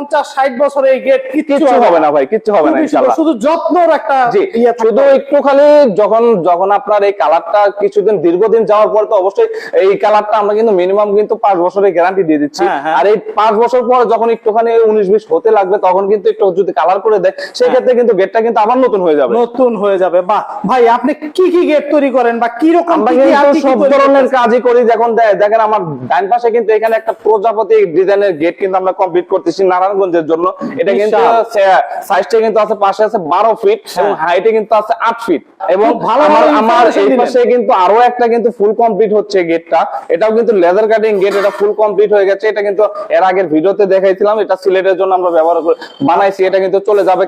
পঞ্চাশ ষাট বছরে এই গেট কিচ্ছু হবে না। ভাই কিচ্ছু হবে না শুধু যত্নর একটা জি ইয়ে শুধু একটু খালি যখন যখন আপনার এই কালারটা কিছুদিন দীর্ঘদিন যাওয়ার পর তো অবশ্যই এই কালারটা আমরা কিন্তু মিনিমাম কিন্তু পাঁচ বছরের গ্যারান্টি দিয়ে দিচ্ছি। হ্যাঁ, হ্যাঁ। আর এই পাঁচ বছর পর যখন একটুখানি উনিশ বিশ হতে লাগবে তখন কিন্তু একটু যদি কালার করে দেয় সেক্ষেত্রে কিন্তু গেটটা কিন্তু আবার নতুন হয়ে যাবে। নতুন হয়ে যাবে। বাহ ভাই আপনি কি কি গেট তৈরি করেন বা কি রকম সব ধরনের কাজই করি যখন দেখেন আমার ডান পাশে কিন্তু এখানে একটা প্রজাপতি ডিজাইনের গেট কিন্তু আমরা কমপ্লিট করতেছি নারায়ণগঞ্জের জন্য। এটা কিন্তু। সাইজটা কিন্তু আছে পাশে আছে বারো ফিট এবং হাইটে কিন্তু আছে আট ফিট এবং ভালো আমার এই পাশে কিন্তু আরও একটা কিন্তু ফুল কমপ্লিট হচ্ছে গেটটা এটাও কিন্তু লেজার কাটিং গেট এটা ফুল কমপ্লিট হয়ে গেছে। এটা কিন্তু এর আগের ভিডিওতে দেখাইছিলাম। এটা সিলেটের জন্য আমরা ব্যবহার করে বানাইছি। এটা কিন্তু চলে যাবে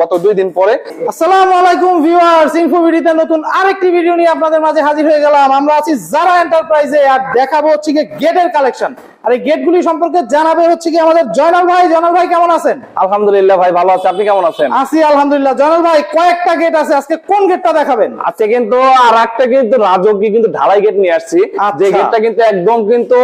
গত দুই দিন পরে। আসসালামু আলাইকুম ভিউয়ার্স ইনফোভিডিতে নতুন আরেকটি ভিডিও নিয়ে আপনাদের মাঝে হাজির হয়ে গেলাম। আমরা আছি জারা এন্টারপ্রাইজে আর দেখাবো হচ্ছে গেটের কালেকশন আর এই গেটগুলি সম্পর্কে জানাবে হচ্ছে কি আমাদের জয়নাল ভাই। জয়নাল ভাই কেমন আছেন? আলহামদুলিল্লাহ ভাই ভালো আছে। আপনি কেমন আছেন? আছি আলহামদুলিল্লাহ। জয়নাল ভাই কয়েকটা গেট আছে। আজকে কোন গেটটা দেখাবেন? আজকে কিন্তু আর একটা কিন্তু রাজকীয় কিন্তু ঢালাই গেট নিয়ে আসছি। আচ্ছা। যে গেটটা কিন্তু একদম কিন্তু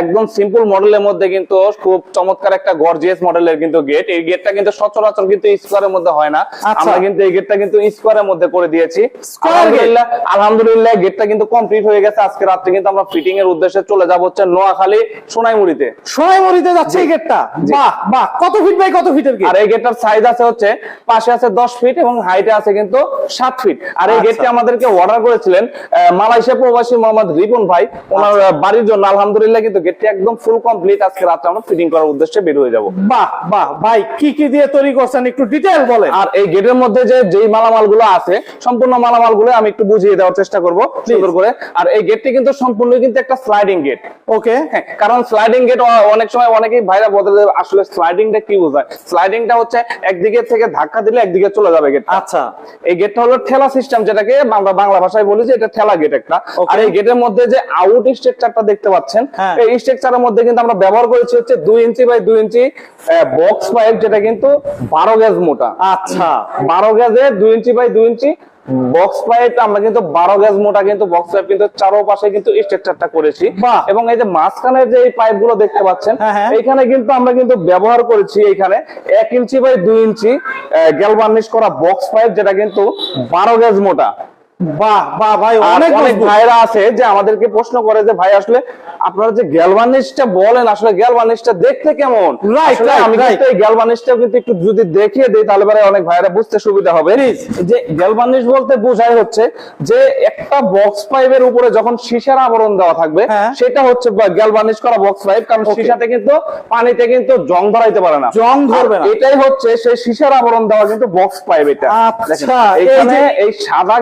একদম সিম্পল মডেলের মধ্যে কিন্তু খুব চমৎকার একটা গর্জিয়াস মডেলের কিন্তু গেট। এই গেটটা কিন্তু সচরাচর কিন্তু স্কোয়ারের মধ্যে হয় না। আচ্ছা। আমরা কিন্তু এই গেটটা কিন্তু স্কোয়ারের মধ্যে করে দিয়েছি। আলহামদুলিল্লাহ আলহামদুলিল্লাহ গেটটা কিন্তু কমপ্লিট হয়ে গেছে। আজকে রাত্রে কিন্তু আমরা ফিটিং এর উদ্দেশ্যে চলে যাব হচ্ছে নোয়াখালী। সোনাইমুড়িতে। সোনাইমুড়িতে যাচ্ছে এই গেটটা বাহ বাহ কত ফিট বাই কত ফিটের গেট আর এই গেটটার সাইজ আছে হচ্ছে পাশে আছে দশ ফিট এবং হাইটে আছে কিন্তু সাত ফিট আর এই আচ্ছা। গেটটি আমাদেরকে অর্ডার করেছিলেন মালয়েশিয়া প্রবাসী মোহাম্মদ রিপন ভাই। ওনার আচ্ছা। বাড়ির জন্য আলহামদুলিল্লাহ কিন্তু গেটটি একদম ফুল কমপ্লিট আজকে রাত্রে আমরা ফিটিং করার উদ্দেশ্যে বের হয়ে যাব। বাহ বাহ ভাই কি কি দিয়ে তৈরি করছেন একটু ডিটেল বলেন। আর এই গেটের মধ্যে যে যেই মালামালগুলো আছে সম্পূর্ণ মালামালগুলো আমি একটু বুঝিয়ে দেওয়ার চেষ্টা করব সুন্দর করে। আর এই গেটটি কিন্তু সম্পূর্ণ কিন্তু একটা স্লাইডিং গেট ওকে হ্যাঁ, কারণ স্লাইডিং গেট অনেক সময় অনেকেই ভাইরা বদলে আসলে স্লাইডিংটা কি বোঝায়? স্লাইডিংটা হচ্ছে একদিকে থেকে ধাক্কা দিলে একদিকে চলে যাবে গেট আচ্ছা। এই গেটটা হলো ঠেলা সিস্টেম যেটাকে আমরা বাংলা ভাষায় বলি যে এটা ঠেলা গেট একটা। আর এই গেটের মধ্যে যে আউট স্ট্রাকচারটা দেখতে পাচ্ছেন হ্যাঁ। এই স্ট্রাকচারের মধ্যে কিন্তু আমরা ব্যবহার করেছি হচ্ছে দুই ইঞ্চি বাই দুই ইঞ্চি বক্স পাইপ যেটা কিন্তু বারো গেজ মোটা। আচ্ছা। বারো গেজে দুই ইঞ্চি বাই দুই ইঞ্চি বক্স পাইপ আমরা কিন্তু বারো গ্যাস মোটা কিন্তু বক্স পাইপ কিন্তু চারোপাশে কিন্তু স্ট্রাকচারটা করেছি। এবং এই যে মাঝখানে যে এই পাইপগুলো দেখতে পাচ্ছেন হ্যাঁ, হ্যাঁ। এইখানে কিন্তু আমরা কিন্তু ব্যবহার করেছি এখানে এক ইঞ্চি বাই দুই ইঞ্চি গ্যালভার্নিশ করা বক্স পাইপ যেটা কিন্তু বারো গ্যাস মোটা। বাহ বাহ ভাই অনেক অনেক ভাইরা আছে যে আমাদেরকে প্রশ্ন করে যে ভাই আসলে আপনারা যে গ্যালভানিশটা বলেন আসলে গ্যালভানিশটা দেখতে কেমন? Right, আমি কিন্তু এই গ্যালভানিশটাও কিন্তু একটু যদি দেখিয়ে দিই তাহলে পরে অনেক ভাইরা বুঝতে সুবিধা হবে। যে গ্যালভানিশ বলতে বোঝায় হচ্ছে যে একটা বক্স পাইপের উপরে যখন সীসার আবরণ দেওয়া থাকবে হ্যাঁ। সেটা হচ্ছে করা বক্স পাইপ কারণ. সীসাতে কিন্তু পানিতে কিন্তু জং ধরাইতে পারে না। জং ধরবে না। এটাই হচ্ছে সেই সীসার আবরণ দেওয়া কিন্তু বক্স পাইপ এটা। আচ্ছা, এখানে এই সাদা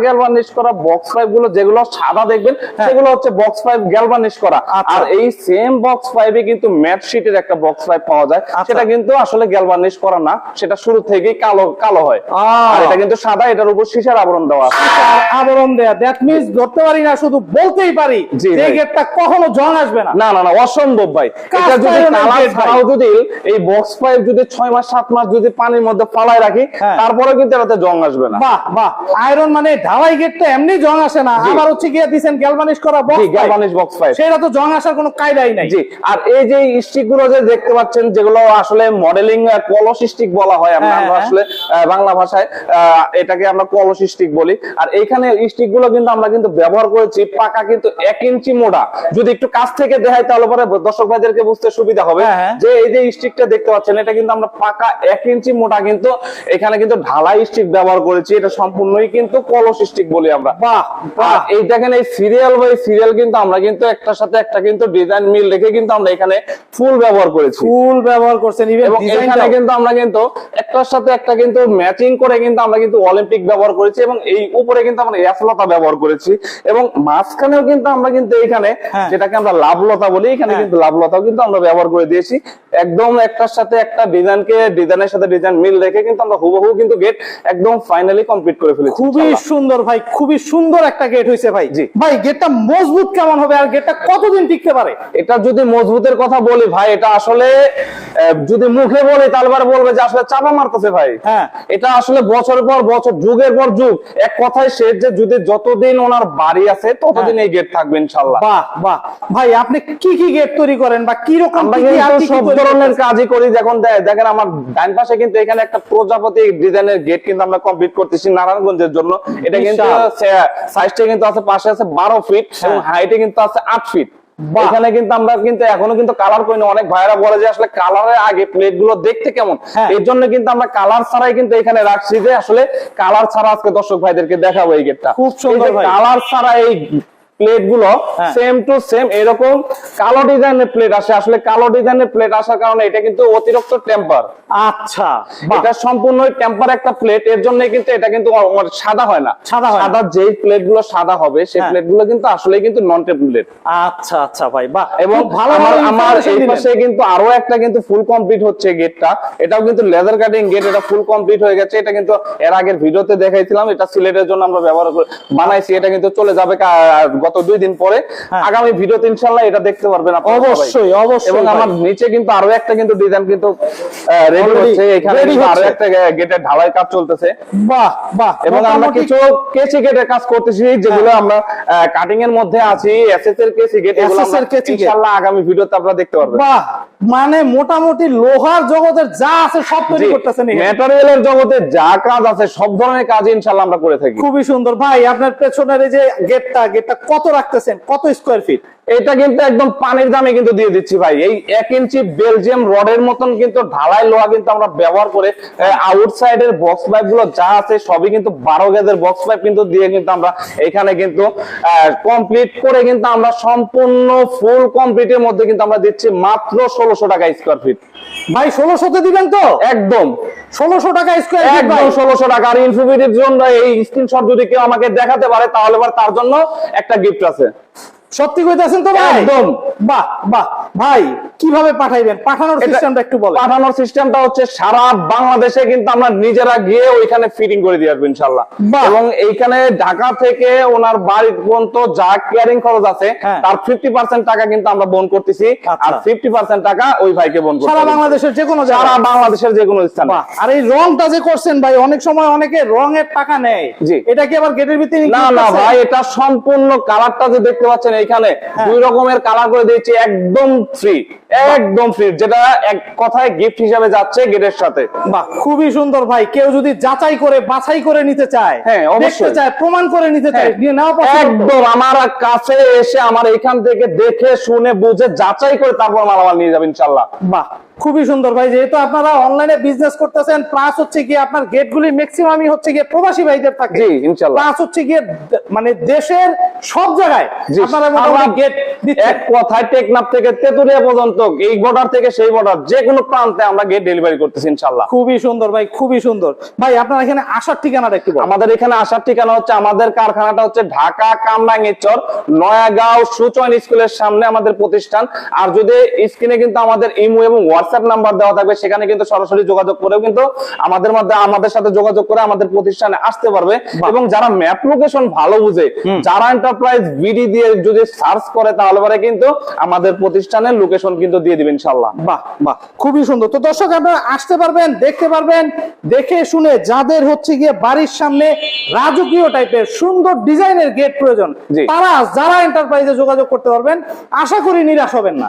গ্যালভানিশ করা বক্স পাইপগুলো যেগুলো সাদা দেখবেন সেগুলো হচ্ছে বক্স পাইপ গ্যালভানিশ করা। হ্যাঁ। আচ্ছা। আর এই সেম বক্স পাইপে কিন্তু ম্যাট শিটের একটা বক্স পাইপ পাওয়া যায়। আচ্ছা। সেটা কিন্তু আসলে গ্যালভানিশ করা না সেটা শুরু থেকেই কালো কালো হয়। আর এটা কিন্তু সাদা এটার উপর সীসার আবরণ দেওয়া আছে। আবরণ দেয়া। দ্যাট মিন্স ধরতে পারি না শুধু বলতেই পারি যে গেটটা কখনো জং আসবে না। না না অসম্ভব ভাই। এটা যদি কালার ছাড়াও যদি এই বক্স পাইপ যদি ছয় মাস সাত মাস যদি পানির মধ্যে ফালাই রাখি হ্যাঁ। তারপরে কিন্তু এটাতে জং আসবে না। বাহ বাহ। আয়রন মানে ঢালাই এমনি জং আসে না। আবার হচ্ছে গিয়ে গ্যালভানিশ করা বক্স গ্যালভানিশ বক্স পাইপ সেটা তো জং আসার কোনো কায়দাই নাই। জি আর এই যে স্টিকগুলো যে দেখতে পাচ্ছেন যেগুলো আসলে মডেলিং কলস স্টিক বলা হয় আমরা হ্যাঁ, হ্যাঁ। আসলে বাংলা ভাষায় এটাকে আমরা কলস স্টিক বলি। আর এইখানে স্টিকগুলো কিন্তু আমরা কিন্তু ব্যবহার করেছি পাকা কিন্তু এক ইঞ্চি মোটা যদি একটু কাছ থেকে দেখাই তাহলে পরে দর্শক ভাইদেরকে বুঝতে সুবিধা হবে। হ্যাঁ, হ্যাঁ। যে এই যে স্টিকটা দেখতে পাচ্ছেন এটা কিন্তু আমরা পাকা এক ইঞ্চি মোটা কিন্তু এখানে কিন্তু ঢালাই স্টিক ব্যবহার করেছি। এটা সম্পূর্ণই কিন্তু কলস স্টিক বলি আমরা। আর বাহ। এই দেখেন এই সিরিয়াল বাই সিরিয়াল কিন্তু আমরা কিন্তু একটার সাথে একটা কিন্তু ডিজাইন মিল রেখে কিন্তু আমরা এখানে ফুল ব্যবহার করেছি। ফুল ব্যবহার করছেন এবং এখানে কিন্তু আমরা কিন্তু একটার সাথে একটা কিন্তু ম্যাচিং করে কিন্তু আমরা কিন্তু অলিম্পিক ব্যবহার করেছি এবং এই উপরে কিন্তু আমরা এফলতা ব্যবহার করেছি এবং মাঝখানেও কিন্তু আমরা কিন্তু এখানে হ্যাঁ। যেটাকে আমরা লাভলতা বলি এখানে হ্যাঁ। কিন্তু লাভলতাও কিন্তু আমরা ব্যবহার করে দিয়েছি। একদম একটার সাথে একটা ডিজাইনকে ডিজাইনের সাথে ডিজাইন মিল রেখে কিন্তু আমরা হুবহু কিন্তু গেট একদম ফাইনালি কমপ্লিট করে ফেলেছি খুবই সুন্দর ভাই খুবই সুন্দর একটা গেট হয়েছে ভাই। জি। ভাই গেটটা মজবুত কেমন হবে আর গেটটা কতদিন টিকতে পারে? এটা যদি মজবুতের কথা বলি ভাই এটা আসলে যদি মুখে বলি তাহলে এবার বলবে যে আসলে চাপা মারতেছে ভাই। হ্যাঁ। এটা আসলে বছরের পর বছর যুগের পর যুগ। এক কথায় সে যে যদি যতদিন ওনার বাড়ি আছে ততদিন এই গেট থাকবে ইনশাল্লাহ বাহ বাহ। ভাই আপনি কি কি গেট তৈরি করেন বা কি রকম কি সব ধরনের কাজই করি। যখন দেখেন আমার ডান পাশে কিন্তু এখানে একটা প্রজাপতি ডিজাইনের গেট কিন্তু আমরা কমপ্লিট করতেছি নারায়ণগঞ্জের জন্য। এটা কিন্তু। সাইজটা কিন্তু আছে পাশে আছে বারো ফিট এবং হ্যাঁ। হাইটে কিন্তু আছে আট ফিট এখানে কিন্তু আমরা কিন্তু এখনও কিন্তু কালার করি না অনেক ভাইরা বলে যে আসলে কালারের আগে প্লেটগুলো দেখতে কেমন হ্যাঁ। এর জন্য কিন্তু আমরা কালার ছাড়াই কিন্তু এখানে রাখছি যে আসলে কালার ছাড়া আজকে দর্শক ভাইদেরকে দেখাবো এই গেটটা খুব সুন্দর ভাই। কালার ছাড়া এই প্লেটগুলো। সেম টু সেম এরকম কালো ডিজাইনের প্লেট আসে। আসলে কালো ডিজাইনের প্লেট আসার কারণে এটা কিন্তু অতিরিক্ত টেম্পার আচ্ছা এটা সম্পূর্ণ টেম্পার একটা প্লেট এর জন্য কিন্তু এটা কিন্তু অ- সাদা হয় না। সাদা সাদা যে প্লেটগুলো সাদা হবে সেই হ্যাঁ। প্লেটগুলো কিন্তু আসলে কিন্তু নন আচ্ছা আচ্ছা ভাই বাহ। এবং ভালো আমার এই পাশে কিন্তু আরও একটা কিন্তু ফুল কমপ্লিট হচ্ছে গেটটা এটাও কিন্তু লেদার কাটিং গেট এটা ফুল কমপ্লিট হয়ে গেছে। এটা কিন্তু এর আগের ভিডিওতে দেখাইছিলাম। এটা সিলেটের জন্য আমরা ব্যবহার করে বানাইছি। এটা কিন্তু চলে যাবে গত দুই দিন পরে হ্যাঁ। আগামী ভিডিওতে ইনশাল্লাহ এটা দেখতে পারবেন অবশ্যই অবশ্যই এবং আমার নিচে কিন্তু আরও একটা কিন্তু ডিজাইন কিন্তু রেডি হচ্ছে। এখানে আরও একটা গেটের ঢালাই কাজ চলতেছে। বাহ বাহ এবং আমরা কিছু কেসি গেটের কাজ করতেছি যেগুলো আমরা কাটিং এর মধ্যে আছি এসএস এর কেসি গেট এগুলো। ইনশাআল্লাহ আগামী ভিডিওতে আপনারা দেখতে পারবেন। বাহ মানে মোটামুটি লোহার জগতের যা আছে সব তৈরি করতেছেন। ম্যাটেরিয়ালের জগতে যা কাজ আছে সব ধরনের কাজ ইনশাআল্লাহ আমরা করে থাকি। খুবই সুন্দর। ভাই আপনার পেছনের এই যে গেটটা গেটটা কত রাখতেছেন? কত স্কোয়ার ফিট এটা কিন্তু একদম পানির দামে কিন্তু দিয়ে দিচ্ছি ভাই। এই এক ইঞ্চি বেলজিয়াম রডের মতন কিন্তু ঢালাই লোহা কিন্তু আমরা ব্যবহার করে আউটসাইড এর বক্স পাইপগুলো যা আছে সবই কিন্তু বারো গেজের বক্স পাইপ কিন্তু দিয়ে কিন্তু আমরা এখানে কিন্তু কমপ্লিট করে কিন্তু আমরা সম্পূর্ণ ফুল কমপ্লিটের মধ্যে কিন্তু আমরা দিচ্ছি মাত্র ষোলোশো টাকা স্কোয়ার ফিট ভাই ষোলোশোতে দিবেন তো? একদম। ষোলোশো টাকা স্কোয়ার ফিট ভাই। একদম ষোলোশো টাকা। আর ইনফিনিটির জন্য এই স্ক্রিনশট যদি কেউ আমাকে দেখাতে পারে তাহলে এবার তার জন্য একটা গিফট আছে। সত্যি কইতেছেন তো ভাই? একদম। বাহ বাহ। ভাই কীভাবে পাঠাইবেন? পাঠানোর সিস্টেমটা একটু বলেন। পাঠানোর সিস্টেমটা হচ্ছে সারা বাংলাদেশে কিন্তু আমরা নিজেরা গিয়ে ওইখানে ফিটিং করে দিয়ে আসব ইনশাল্লাহ এবং এইখানে ঢাকা থেকে ওনার বাড়ি পর্যন্ত যা কেয়ারিং খরচ আছে হ্যাঁ। তার ফিফটি পার্সেন্ট টাকা কিন্তু আমরা বহন করতেছি আচ্ছা। আর ফিফটি পার্সেন্ট টাকা ওই ভাইকে করতে সারা বাংলাদেশের যে কোনো সারা বাংলাদেশের যে কোনো স্থানে। আর এই রংটা যে করছেন ভাই অনেক সময় অনেকে রঙের টাকা নেয়। জি। এটা কি আবার গেটের ভিতরে না না ভাই এটা সম্পূর্ণ কালারটা যে দেখতে পাচ্ছেন এইখানে হ্যাঁ। দুই রকমের কালার করে দিয়েছি একদম ফ্রি একদম ফ্রি যেটা এক কথায় গিফট হিসাবে যাচ্ছে গেটের সাথে। বাহ খুবই সুন্দর ভাই কেউ যদি যাচাই করে বাছাই করে নিতে চায় হ্যাঁ, অবশ্যই। দেখতে চায় প্রমাণ করে নিতে চায় হ্যাঁ, নিয়ে নাও একদম আমার কাছে এসে আমার এখান থেকে দেখে শুনে বুঝে যাচাই করে তারপর মালামাল নিয়ে যাবেন ইনশাল্লাহ বাহ খুবই সুন্দর ভাই যেহেতু আপনারা অনলাইনে বিজনেস করতেছেন প্লাস হচ্ছে কি আপনার গেট গুলি ম্যাক্সিমামই হচ্ছে গিয়ে প্রবাসী ভাইদের থাকে। জি। প্লাস হচ্ছে গিয়ে মানে দেশের সব জায়গায় আপনারা মোটামুটি গেট এক কথায় টেকনাফ থেকে তেতুলিয়া পর্যন্ত এই বর্ডার থেকে সেই বর্ডার যে কোনো প্রান্তে আমরা গেট ডেলিভারি করতেছি খুবই সুন্দর ভাই খুবই সুন্দর। ভাই আপনার এখানে আসার ঠিকানাটা একটু আমাদের এখানে আসার ঠিকানা হচ্ছে আমাদের কারখানাটা হচ্ছে ঢাকা কামরাঙ্গীরচর নয়াগাঁও সুচয়ন স্কুলের সামনে আমাদের প্রতিষ্ঠান। আর যদি স্ক্রিনে কিন্তু আমাদের ইমো এবং হোয়াটসঅ্যাপ নাম্বার দেওয়া থাকবে সেখানে কিন্তু সরাসরি যোগাযোগ করেও কিন্তু আমাদের মধ্যে আমাদের সাথে যোগাযোগ করে আমাদের প্রতিষ্ঠানে আসতে পারবে। এবং যারা ম্যাপ লোকেশন ভালো বুঝে যারা এন্টারপ্রাইজ বিডি দিয়ে যদি সার্চ করে তাহলে পরে কিন্তু আমাদের প্রতিষ্ঠানের লোকেশন কিন্তু দিয়ে দিবেন ইনশাল্লাহ বাহ বাহ খুবই সুন্দর। তো দর্শক আপনারা আসতে পারবেন দেখতে পারবেন দেখে শুনে যাদের হচ্ছে গিয়ে বাড়ির সামনে রাজকীয় টাইপের সুন্দর ডিজাইনের গেট প্রয়োজন তারা যারা এন্টারপ্রাইজে যোগাযোগ করতে পারবেন আশা করি নিরাশ হবেন না।